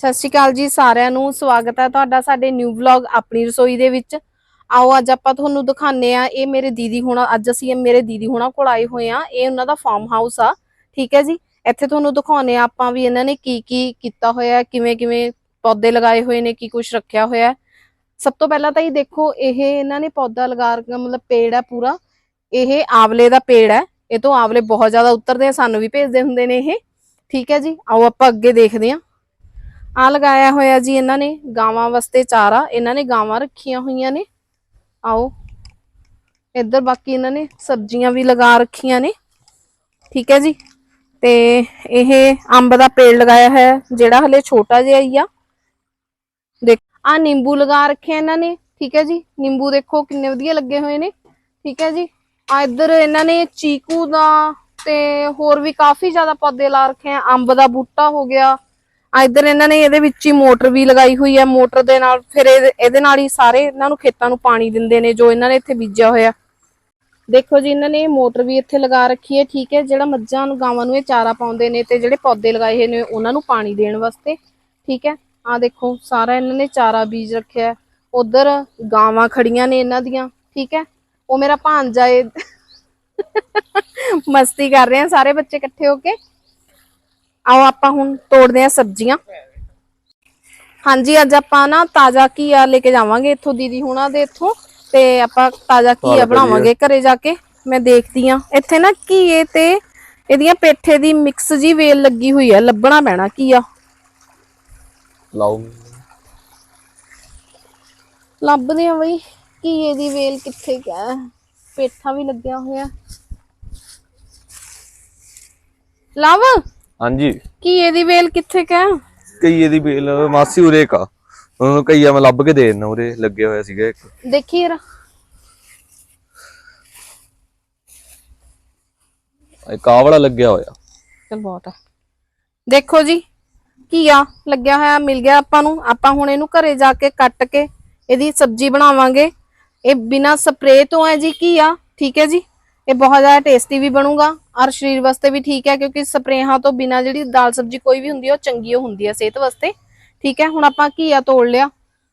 ਸਤਿ ਸ਼੍ਰੀ ਅਕਾਲ ਜੀ ਸਾਰਿਆਂ ਨੂੰ। ਸਵਾਗਤ ਹੈ ਤੁਹਾਡਾ ਸਾਡੇ ਨਿਊ ਵਲੌਗ ਆਪਣੀ ਰਸੋਈ ਦੇ ਵਿੱਚ। ਆਓ, ਅੱਜ ਆਪਾਂ ਤੁਹਾਨੂੰ ਦਿਖਾਉਂਦੇ ਆ ਇਹ ਮੇਰੇ ਦੀਦੀ ਹੋਣਾ, ਅੱਜ ਅਸੀਂ ਮੇਰੇ ਦੀਦੀ ਹੋਣਾ ਕੋਲ ਆਏ ਹੋਏ ਆ ਇਹ ਉਹਨਾਂ ਦਾ ਫਾਰਮ ਹਾਊਸ ਆ, ਠੀਕ ਹੈ ਜੀ? ਇੱਥੇ ਤੁਹਾਨੂੰ ਦਿਖਾਉਂਦੇ ਆ ਆਪਾਂ ਵੀ ਇਹਨਾਂ ਨੇ ਕੀ ਕੀ ਕੀਤਾ ਹੋਇਆ ਕਿਵੇਂ ਕਿਵੇਂ ਪੌਦੇ ਲਗਾਏ ਹੋਏ ਨੇ, ਕੀ ਕੁਝ ਰੱਖਿਆ ਹੋਇਆ ਸਭ ਤੋਂ ਪਹਿਲਾਂ ਤਾਂ ਇਹ ਦੇਖੋ, ਇਹ ਇਹਨਾਂ ਨੇ ਪੌਦਾ ਲਗਾ ਮਤਲਬ ਪੇੜ ਹੈ ਪੂਰਾ। ਇਹ ਆਵਲੇ ਦਾ ਪੇੜ ਹੈ। ਇਹ ਤੋਂ ਆਵਲੇ ਬਹੁਤ ਜ਼ਿਆਦਾ ਉਤਰਦੇ ਆ, ਸਾਨੂੰ ਵੀ ਭੇਜਦੇ ਹੁੰਦੇ ਨੇ ਇਹ। ਠੀਕ ਹੈ ਜੀ? ਆਓ, ਆਪਾਂ ਅੱਗੇ ਦੇਖਦੇ ਹਾਂ। ਆ ਲਗਾਇਆ ਹੋਇਆ ਜੀ ਇਹਨਾਂ ਨੇ ਗਾਵਾਂ ਵਾਸਤੇ ਚਾਰਾ, ਇਹਨਾਂ ਨੇ ਗਾਵਾਂ ਰੱਖੀਆਂ ਹੋਈਆਂ ਨੇ। ਆਓ, ਇੱਧਰ ਬਾਕੀ ਇਹਨਾਂ ਨੇ ਸਬਜ਼ੀਆਂ ਵੀ ਲਗਾ ਰੱਖੀਆਂ ਨੇ। ਠੀਕ ਹੈ ਜੀ? ਤੇ ਇਹ ਅੰਬ ਦਾ ਪੇੜ ਲਗਾਇਆ ਹੈ ਜਿਹੜਾ ਹਲੇ ਛੋਟਾ ਜਿਹਾ ਹੀ ਆ। ਦੇਖ ਆ ਨਿੰਬੂ ਲਗਾ ਰੱਖਿਆ ਇਹਨਾਂ ਨੇ। ਠੀਕ ਹੈ ਜੀ? ਨਿੰਬੂ ਦੇਖੋ ਕਿੰਨੇ ਵਧੀਆ ਲੱਗੇ ਹੋਏ ਨੇ। ਠੀਕ ਹੈ ਜੀ? ਆ ਇੱਧਰ ਇਹਨਾਂ ਨੇ ਚੀਕੂ ਦਾ ਤੇ ਹੋਰ ਵੀ ਕਾਫੀ ਜ਼ਿਆਦਾ ਪੌਦੇ ਲਾ ਰੱਖੇ ਆ। ਅੰਬ ਦਾ ਬੂਟਾ ਹੋ ਗਿਆ। ਇੱਧਰ ਇਹਨਾਂ ਨੇ ਇਹਦੇ ਵਿੱਚ ਹੀ ਮੋਟਰ ਵੀ ਲਗਾਈ ਹੋਈ ਹੈ ਮੋਟਰ ਦੇ ਨਾਲ ਫਿਰ ਇਹਦੇ ਨਾਲ ਹੀ ਸਾਰੇ ਇਹਨਾਂ ਨੂੰ ਖੇਤਾਂ ਨੂੰ ਪਾਣੀ ਦਿੰਦੇ ਨੇ ਜੋ ਇਹਨਾਂ ਨੇ ਇੱਥੇ ਬੀਜਿਆ ਹੋਇਆ। ਦੇਖੋ ਜੀ, ਇਹਨਾਂ ਨੇ ਮੋਟਰ ਵੀ ਇੱਥੇ ਲਗਾ ਰੱਖੀ ਹੈ, ਠੀਕ ਹੈ, ਜਿਹੜਾ ਮੱਝਾਂ ਨੂੰ, ਗਾਵਾਂ ਨੂੰ ਇਹ ਚਾਰਾ ਪਾਉਂਦੇ ਨੇ ਤੇ ਜਿਹੜੇ ਪੌਦੇ ਲਗਾਏ ਹੋਏ ਨੇ ਉਹਨਾਂ ਨੂੰ ਪਾਣੀ ਦੇਣ ਵਾਸਤੇ, ਠੀਕ ਹੈ। ਆ ਦੇਖੋ, ਸਾਰਾ ਇਹਨਾਂ ਨੇ ਚਾਰਾ ਬੀਜ ਰੱਖਿਆ ਉਧਰ ਗਾਵਾਂ ਖੜੀਆਂ ਨੇ ਇਹਨਾਂ ਦੀਆਂ, ਠੀਕ ਹੈ। ਉਹ ਮੇਰਾ ਭਾਂਜਾ ਏ ਮਸਤੀ ਕਰ ਰਹੇ ਆ, ਸਾਰੇ ਬੱਚੇ ਇਕੱਠੇ ਹੋ ਕੇ। ਆਓ ਆਪਾਂ ਹੁਣ ਤੋੜਦੇ ਆ ਸਬਜ਼ੀਆਂ। ਹਾਂਜੀ ਅੱਜ ਆਪਾਂ ਨਾ ਤਾਜ਼ਾ ਘੀਆ ਲੈ ਕੇ ਜਾਵਾਂਗੇ ਇੱਥੋਂ ਦੀਦੀ ਹੁਣਾਂ ਦੇ ਇੱਥੋਂ ਤੇ ਆਪਾਂ ਤਾਜ਼ਾ ਘੀਆ ਬਣਾਵਾਂਗੇ ਘਰੇ ਜਾ ਕੇ। ਮੈਂ ਦੇਖਦੀ ਆ ਇੱਥੇ ਨਾ ਘੀਏ ਤੇ ਇਹਦੀਆਂ ਪੇਠੇ ਦੀ ਮਿਕਸ ਜੀ ਵੇਲ ਲੱਗੀ ਹੋਈ ਹੈ ਲੱਭਣਾ ਪੈਣਾ ਘੀਆ। ਲਾਓ। ਲੱਭਦੇ ਆ ਬਈ ਘੀਏ ਦੀ ਵੇਲ ਕਿੱਥੇ ਗਿਆ? ਪੇਠਾ ਵੀ ਲੱਗਿਆ ਹੋਇਆ ਲਵ! ਹਾਂਜੀ। ਘੀਏ ਦੀ ਵੇਲ ਕਿੱਥੇ ਗਿਆ ਕਈਏ ਦੀ ਬੇਲ ਮਾਸੀ ਉਰੇ ਕਾ ਉਹਨੂੰ ਕਈਆ ਮੈਂ ਲੱਭ ਕੇ ਦੇ ਦਿੰਦਾ ਉਰੇ ਲੱਗੇ ਹੋਇਆ ਸੀਗਾ ਇੱਕ। ਦੇਖੀ ਯਾਰ ਇੱਕ ਵਾਲਾ ਲੱਗਿਆ ਹੋਇਆ। ਚਲ ਬਹੁਤ ਹੈ ਦੇਖੋ ਜੀ ਘੀਆ ਲੱਗਿਆ ਹੋਇਆ ਮਿਲ ਗਿਆ ਆਪਾਂ ਨੂੰ। ਆਪਾਂ ਹੁਣ ਇਹਨੂੰ ਘਰੇ ਜਾ ਕੇ ਕੱਟ ਕੇ ਇਹਦੀ ਸਬਜ਼ੀ ਬਣਾਵਾਂਗੇ। ਇਹ ਬਿਨਾ ਸਪਰੇਅ ਤੋਂ ਹੈ ਜੀ ਘੀਆ ਠੀਕ ਹੈ ਜੀ? ਇਹ ਬਹੁਤ ਜ਼ਿਆਦਾ ਟੇਸਟੀ ਵੀ ਬਣੂਗਾ ਔਰ ਸਰੀਰ ਵਾਸਤੇ ਵੀ ਠੀਕ ਹੈ, ਕਿਉਂਕਿ ਸਪਰੇਹਾਂ ਤੋਂ ਬਿਨਾ ਜਿਹੜੀ ਦਾਲ ਸਬਜ਼ੀ ਕੋਈ ਵੀ ਹੁੰਦੀ ਹੈ, ਉਹ ਚੰਗੀ ਓ ਹੁੰਦੀ ਹੈ ਸਿਹਤ ਵਾਸਤੇ। ਠੀਕ ਹੈ, ਹੁਣ ਆਪਾਂ ਘੀਆ ਤੋੜ ਲਿਆ।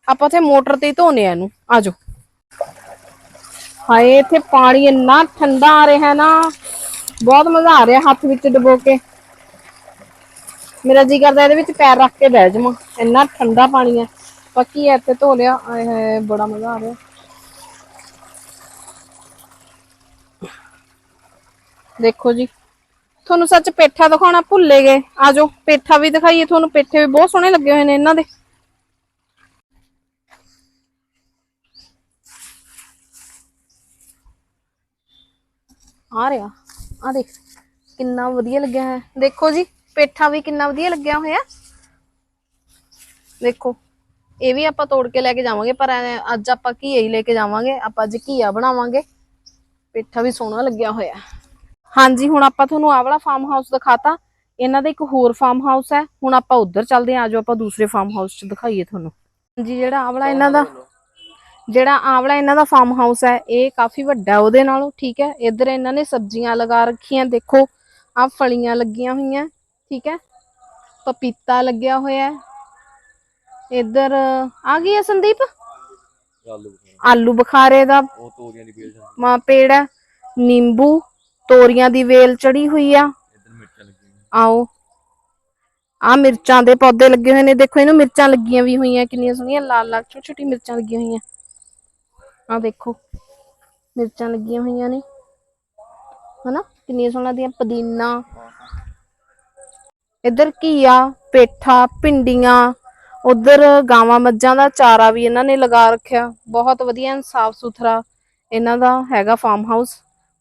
ਆਪਾਂ ਉੱਥੇ ਮੋਟਰ ਤੇ ਧੋਨੇ ਆ ਇਹਨੂੰ। ਆਜੋ ਹਾਏ, ਇੱਥੇ ਪਾਣੀ ਇੰਨਾ ਠੰਡਾ ਆ ਰਿਹਾ ਨਾ। ਬਹੁਤ ਮਜ਼ਾ ਆ ਰਿਹਾ ਹੱਥ ਵਿੱਚ ਡਬੋ ਕੇ। ਮੇਰਾ ਜੀ ਕਰਦਾ ਇਹਦੇ ਵਿੱਚ ਪੈਰ ਰੱਖ ਕੇ ਬਹਿ ਜਾਵਾਂ। ਇੰਨਾ ਠੰਡਾ ਪਾਣੀ ਹੈ। ਪੱਕੀ ਇੱਥੇ ਧੋ ਲਿਆ। ਆਏ ਹਾਏ, ਬੜਾ ਮਜ਼ਾ ਆ ਰਿਹਾ। ਦੇਖੋ ਜੀ। ਤੁਹਾਨੂੰ ਸੱਚ ਪੇਠਾ ਦਿਖਾਉਣਾ ਭੁੱਲੇ ਗਏ। ਆਜੋ ਪੇਠਾ ਵੀ ਦਿਖਾਈਏ ਤੁਹਾਨੂੰ। ਪੇਠੇ ਵੀ ਬਹੁਤ ਸੋਹਣੇ ਲੱਗੇ ਹੋਏ ਨੇ ਇਹਨਾਂ ਦੇ। ਆ ਰਿਹਾ। ਆ ਦੇਖ, ਕਿੰਨਾ ਵਧੀਆ ਲੱਗਿਆ ਹੈ। ਦੇਖੋ ਜੀ, ਪੇਠਾ ਵੀ ਕਿੰਨਾ ਵਧੀਆ ਲੱਗਿਆ ਹੋਇਆ। ਦੇਖੋ, ਇਹ ਵੀ ਆਪਾਂ ਤੋੜ ਕੇ ਲੈ ਕੇ ਜਾਵਾਂਗੇ, ਪਰ ਅੱਜ ਆਪਾਂ ਘੀਆ ਹੀ ਲੈ ਕੇ ਜਾਵਾਂਗੇ। ਆਪਾਂ ਅੱਜ ਘੀਆ ਬਣਾਵਾਂਗੇ। ਪੇਠਾ ਵੀ ਸੋਹਣਾ ਲੱਗਿਆ ਹੋਇਆ। ਹਾਂਜੀ ਹੁਣ ਆਪਾਂ ਤੁਹਾਨੂੰ ਆਹ ਵਾਲਾ ਫਾਰਮ ਹਾਊਸ ਦਿਖਾਤਾ। ਇਹਨਾਂ ਦਾ ਇੱਕ ਹੋਰ ਫਾਰਮ ਹਾਊਸ ਹੈ। ਹੁਣ ਆਪਾਂ ਉੱਧਰ ਚੱਲਦੇ ਆਜੋ ਆਪਾਂ ਦੂਸਰੇ ਫਾਰਮ ਹਾਊਸ 'ਚ ਦਿਖਾਈਏ ਤੁਹਾਨੂੰ। ਜੀ ਜਿਹੜਾ ਆਹ ਵਾਲਾ ਇਹਨਾਂ ਦਾ ਜਿਹੜਾ ਆਵਲਾ ਇਹਨਾਂ ਦਾ ਫਾਰਮ ਹਾਊਸ ਹੈ ਇਹ ਕਾਫੀ ਵੱਡਾ ਉਹਦੇ ਨਾਲੋਂ ਠੀਕ ਹੈ। ਇੱਧਰ ਇਹਨਾਂ ਨੇ ਸਬਜ਼ੀਆਂ ਲਗਾ ਰੱਖੀਆਂ ਦੇਖੋ। ਆਹ ਫਲੀਆਂ ਲੱਗੀਆਂ ਹੋਈਆਂ ਠੀਕ ਹੈ। ਪਪੀਤਾ ਲੱਗਿਆ ਹੋਇਆ ਹੈ। ਇੱਧਰ ਆ ਗਈ ਹੈ ਸੰਦੀਪ? ਆਲੂ ਬੁਖਾਰੇ। ਦਾ ਉਹ ਤੋਰੀਆਂ ਦੀ ਪੇੜ ਹੈ। ਨਿੰਬੂ ਤੋਰੀਆਂ ਦੀ ਵੇਲ ਚੜੀ ਹੋਈ ਆ। ਆਓ। ਆ ਮਿਰਚਾਂ ਦੇ ਪੌਦੇ ਲੱਗੇ ਹੋਏ ਨੇ। ਦੇਖੋ ਇਹਨੂੰ ਮਿਰਚਾਂ ਲੱਗੀਆਂ ਵੀ ਹੋਈਆਂ ਕਿੰਨੀਆਂ ਸੋਹਣੀਆਂ ਲਾਲ ਲਾਲ ਛੋਟੀ ਛੋਟੀ ਮਿਰਚਾਂ ਲੱਗੀਆਂ ਹੋਈਆਂ। ਆ ਦੇਖੋ ਮਿਰਚਾਂ ਲੱਗੀਆਂ ਹੋਈਆਂ ਨੇ। ਹਨਾ? ਕਿੰਨੀਆਂ ਸੋਹਣੀਆਂ ਦੀਆਂ ਪੁਦੀਨਾ। ਇੱਧਰ ਘੀਆ ਪੇਠਾ ਭਿੰਡੀਆਂ। ਉਧਰ ਗਾਵਾਂ ਮੱਝਾਂ ਦਾ ਚਾਰਾ ਵੀ ਇਹਨਾਂ ਨੇ ਲਗਾ ਰੱਖਿਆ। ਬਹੁਤ ਵਧੀਆ ਸਾਫ਼ ਸੁਥਰਾ ਇਹਨਾਂ ਦਾ ਹੈਗਾ ਫਾਰਮ ਹਾਊਸ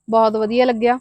ਬਹੁਤ ਵਧੀਆ ਲੱਗਿਆ।